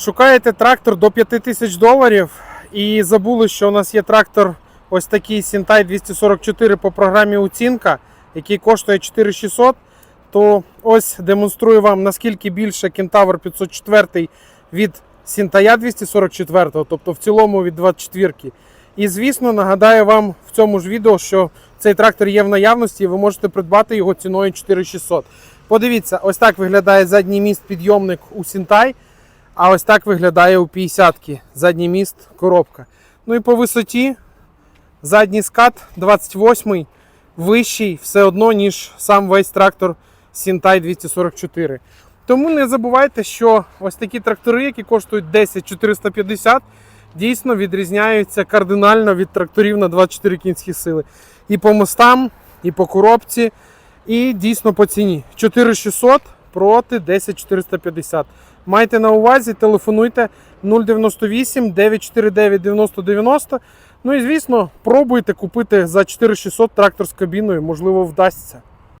Шукаєте трактор до 5000 доларів і забули, що у нас є трактор ось такий Сінтай 244 по програмі оцінка, який коштує 4600. То ось демонструю вам наскільки більше Кентавр 504 від Сінтая 244, тобто в цілому від 24. І звісно, нагадаю вам в цьому ж відео, що цей трактор є в наявності, і ви можете придбати його ціною 4600. Подивіться, ось так виглядає задній міст підйомник у Сінтай. А ось так виглядає у 50-ки. Задній міст, коробка. Ну і по висоті задній скат 28 вищий все одно, ніж сам весь трактор Сінтай 244. Тому не забувайте, що ось такі трактори, які коштують 10 450, дійсно відрізняються кардинально від тракторів на 24 кінські сили. І по мостам, і по коробці, і дійсно по ціні. 4600 проти 10450. Майте на увазі, телефонуйте 098 949 9090. Ну і звісно, пробуйте купити за 4600 трактор з кабіною, можливо, вдасться.